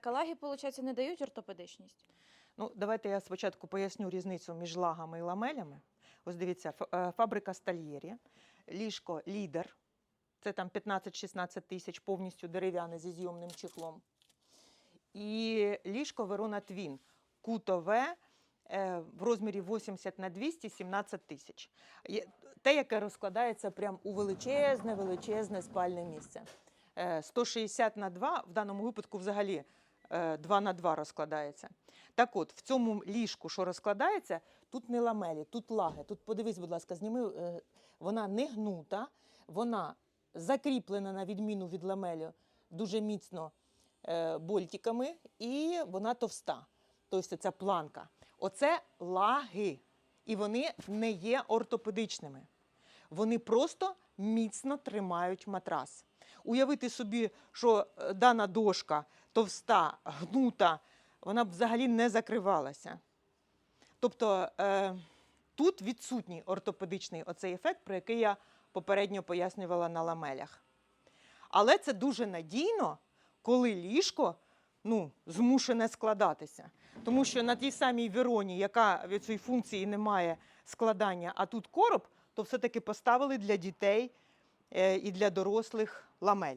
Так лаги, виходить, не дають ортопедичність? Ну, давайте я спочатку поясню різницю між лагами і ламелями. Ось дивіться, е, фабрика Стальєрі, ліжко лідер. Це там 15-16 тисяч, повністю дерев'яне зі зйомним чехлом. І ліжко Верона Твін, кутове е, в розмірі 80 на 200 17 тисяч. Те, яке розкладається прям у величезне, величезне спальне місце. Е, 160 на 2, в даному випадку взагалі е, 2 на 2 розкладається. Так от, в цьому ліжку, що розкладається, тут не ламелі, тут лаги. Тут подивись, будь ласка, зніми, е, вона не гнута, вона закріплена на відміну від ламелю дуже міцно е, больтиками, і вона товста. Тобто ця планка. Оце лаги. І вони не є ортопедичними. Вони просто міцно тримають матрас. Уявити собі, що е, дана дошка товста, гнута, вона б взагалі не закривалася. Тобто е, тут відсутній ортопедичний оцей ефект, про який я попередньо пояснювала на ламелях. Але це дуже надійно, коли ліжко ну, змушене складатися. Тому що на тій самій Вероні, яка від цієї функції не має складання, а тут короб, то все-таки поставили для дітей е, і для дорослих ламель.